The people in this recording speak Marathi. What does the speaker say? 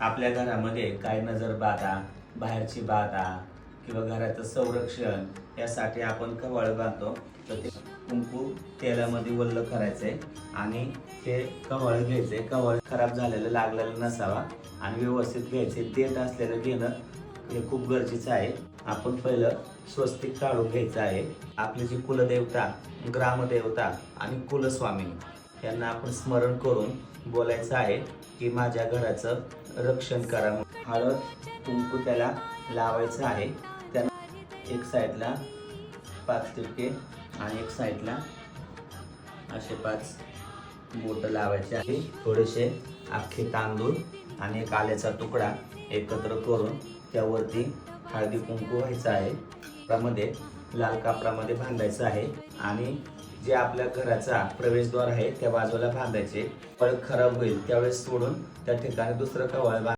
आपल्या घरामध्ये काय नजर बाधा बाहेरची बाधा किंवा घराचं संरक्षण यासाठी आपण कवाळ बांधतो. तर ते कुंकू तेलामध्ये वल्ल करायचंय आणि ते कवाळ घ्यायचे कवाळ खराब झालेलं लागलेलं नसावा आणि व्यवस्थित घ्यायचे देठ असलेलं घेणं हे खूप गरजेचं आहे. आपण पहिलं स्वस्तिक काढून घ्यायचं आहे. आपली जी कुलदेवता ग्रामदेवता आणि कुलस्वामी यांना आपण स्मरण करून बोलायचं आहे. की माझ्या घराचं रक्षण करा हळद कुंकू त्याला लावायचं आहे. त्याला एक साईडला पाच तिरके आणि एक साईडला असे पाच बोटं लावायचे आहे. थोडेसे अख्खे तांदूळ आणि एक आल्याचा तुकडा एकत्र करून त्यावरती हळदी कुंकू व्हायचं आहे. त्यामध्ये लाल कापडामध्ये बांधायचं आहे. आणि जे आपल्या घराचा प्रवेशद्वार आहे त्या बाजूला बांधायचे. फळ खराब होईल त्यावेळेस सोडून त्या ठिकाणी दुसरं कवळ बांध